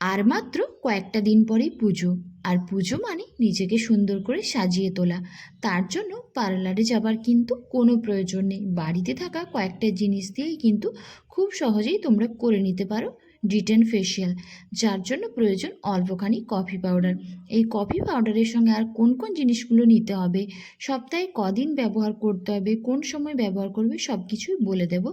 আর মাত্র কয়েকটা দিন পরেই পুজো। আর পুজো মানে নিজেকে সুন্দর করে সাজিয়ে তোলা। তার জন্য পার্লারে যাবার কিন্তু কোনো প্রয়োজন নেই। বাড়িতে থাকা কয়েকটা জিনিস দিয়েই কিন্তু খুব সহজেই তোমরা করে নিতে পারো। ডিটেন ফেশিয়াল, যার জন্য প্রয়োজন অল্পখানি কফি পাউডার। এই কফি পাউডারের সঙ্গে আর কোন কোন জিনিসগুলো নিতে হবে, সপ্তাহে কদিন ব্যবহার করতে হবে, কোন সময় ব্যবহার করবে সব কিছুই বলে দেব।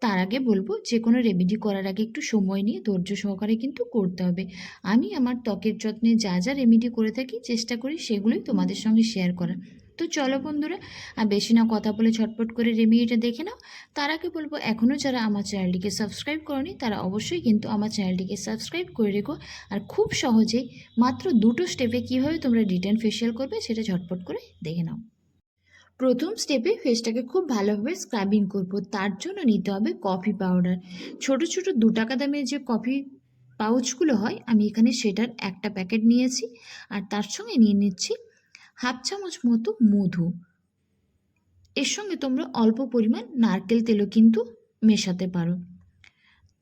তার আগে বলব যে, কোনো রেমেডি করার আগে একটু সময় নিয়ে ধৈর্য সহকারে কিন্তু করতে হবে। আমি আমার ত্বকের যত্নে যা যা রেমেডি করে থাকি, চেষ্টা করি সেগুলোই তোমাদের সঙ্গে শেয়ার করার। তো চলো বন্ধুরা, আর বেশি না কথা বলে ছটপট করে রেমেডিটা দেখে নাও। তার আগে বলব এখনও যারা আমার চ্যানেলটিকে সাবস্ক্রাইব করনি, তারা অবশ্যই কিন্তু আমার চ্যানেলটিকে সাবস্ক্রাইব করে রেখো। আর খুব সহজেই মাত্র দুটো স্টেপে কীভাবে তোমরা ডিটেন ফেশিয়াল করবে, সেটা ঝটপট করে দেখে নাও। প্রথম স্টেপে ফেসটাকে খুব ভালোভাবে স্ক্রাবিং করব। তার জন্য নিতে হবে কফি পাউডার ছোট ছোট দু টাকা দামের যে কফি পাউচগুলো হয়, আমি এখানে সেটার একটা প্যাকেট নিয়েছি। আর তার সঙ্গে নিয়ে নিচ্ছি হাফ চামচ মতো মধু। এর সঙ্গে তোমরা অল্প পরিমাণ নারকেল তেলও কিন্তু মেশাতে পারো।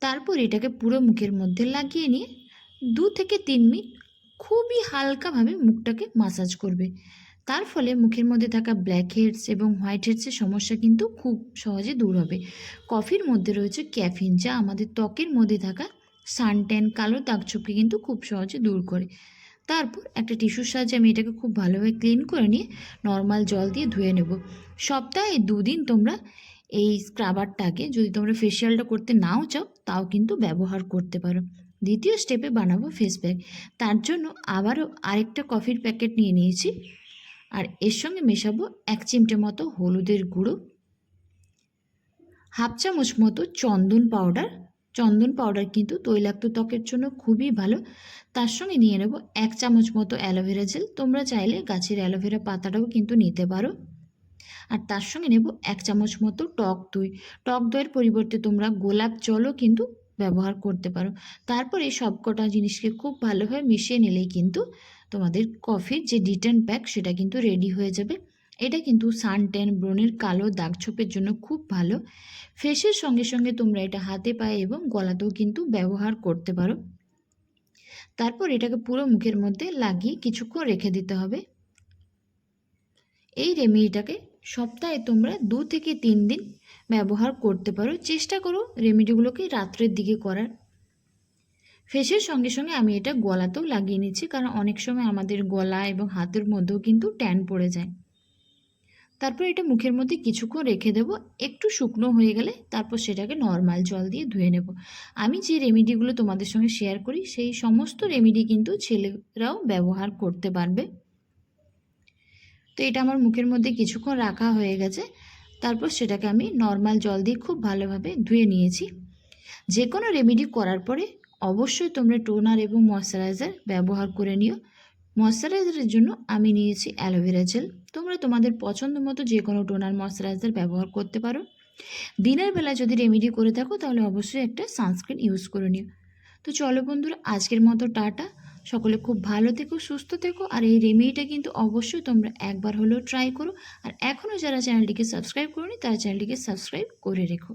তারপর এটাকে পুরো মুখের মধ্যে লাগিয়ে নিয়ে দু থেকে তিন মিনিট খুবই হালকাভাবে মুখটাকে মাসাজ করবে। তার ফলে মুখের মধ্যে থাকা ব্ল্যাক হেডস এবং হোয়াইট হেডসের সমস্যা কিন্তু খুব সহজে দূর হবে। কফির মধ্যে রয়েছে ক্যাফিন, যা আমাদের ত্বকের মধ্যে থাকা সানট্যান কালো দাগছোপকে কিন্তু খুব সহজে দূর করে। তারপর একটা টিস্যুর সাহায্যে আমি এটাকে খুব ভালোভাবে ক্লিন করে নিয়ে নর্মাল জল দিয়ে ধুয়ে নেব। সপ্তাহে দুদিন তোমরা এই স্ক্রাবারটাকে যদি তোমরা ফেসিয়ালটা করতে নাও চাও, তাও কিন্তু ব্যবহার করতে পারো। দ্বিতীয় স্টেপে বানাবো ফেস প্যাক। তার জন্য আবারও আরেকটা কফির প্যাকেট নিয়ে নিয়েছি। আর এর সঙ্গে মেশাবো এক চিমটে মতো হলুদের গুঁড়ো, হাফ চামচ মতো চন্দন পাউডার চন্দন পাউডার কিন্তু তৈলাক্ত ত্বকের জন্য খুবই ভালো। তার সঙ্গে নিয়ে নেব এক চামচ মতো অ্যালোভেরা জেল। তোমরা চাইলে গাছের অ্যালোভেরা পাতাটাও কিন্তু নিতে পারো। আর তার সঙ্গে নেব এক চামচ মতো টক দই। টক দইয়ের পরিবর্তে তোমরা গোলাপ জলও কিন্তু ব্যবহার করতে পারো। তারপর সবকটা জিনিসকে খুব ভালোভাবে মিশিয়ে নিলেই কিন্তু তোমাদের কফির যে ডিটেন প্যাক সেটা কিন্তু রেডি হয়ে যাবে। এটা কিন্তু সান ট্যান ব্রণের কালো দাগ ছোপের জন্য খুব ভালো। ফেসের সঙ্গে সঙ্গে তোমরা এটা হাতে পায়ে এবং গলাতেও কিন্তু ব্যবহার করতে পারো। তারপর এটাকে পুরো মুখের মধ্যে লাগিয়ে কিছুক্ষণ রেখে দিতে হবে। এই রেমেডিটাকে সপ্তাহে তোমরা দু থেকে তিন দিন ব্যবহার করতে পারো। চেষ্টা করো রেমেডিগুলোকে রাত্রের দিকে করার। ফেসের সঙ্গে সঙ্গে আমি এটা গলাতেও লাগিয়ে নিচ্ছি, কারণ অনেক সময় আমাদের গলা এবং হাতের মধ্যেও কিন্তু ট্যান পড়ে যায়। তারপর এটা মুখের মধ্যে কিছুক্ষণ রেখে দেবো। একটু শুকনো হয়ে গেলে তারপর সেটাকে নর্মাল জল দিয়ে ধুয়ে নেব। আমি যে রেমেডিগুলো তোমাদের সঙ্গে শেয়ার করি, সেই সমস্ত রেমেডি কিন্তু ছেলেরাও ব্যবহার করতে পারবে। তো এটা আমার মুখের মধ্যে কিছুক্ষণ রাখা হয়ে গেছে। তারপর সেটাকে আমি নর্মাল জল দিয়ে খুব ভালোভাবে ধুয়ে নিয়েছি। যে কোনো রেমেডি করার পরে অবশ্যই তোমরা টোনার এবং ময়শ্চারাইজার ব্যবহার করে নিও। ময়শ্চারাইজারের জন্য আমি নিয়েছি অ্যালোভেরা জেল। তোমরা তোমাদের পছন্দ মতো যে কোনো টোনার ময়শ্চারাইজার ব্যবহার করতে পারো। দিনের বেলা যদি রেমেডি করে থাকো, তাহলে অবশ্যই একটা সানস্ক্রিন ইউজ করে নিও। তো চলো বন্ধুরা, আজকের মতো টাটা। সকলে খুব ভালো থেকো, সুস্থ থেকো, আর এই রেমেডিটা কিন্তু অবশ্যই তোমরা একবার হলেও ট্রাই করো। আর এখনও যারা চ্যানেলটিকে সাবস্ক্রাইব করোনি, তারা চ্যানেলটিকে সাবস্ক্রাইব করে রেখো।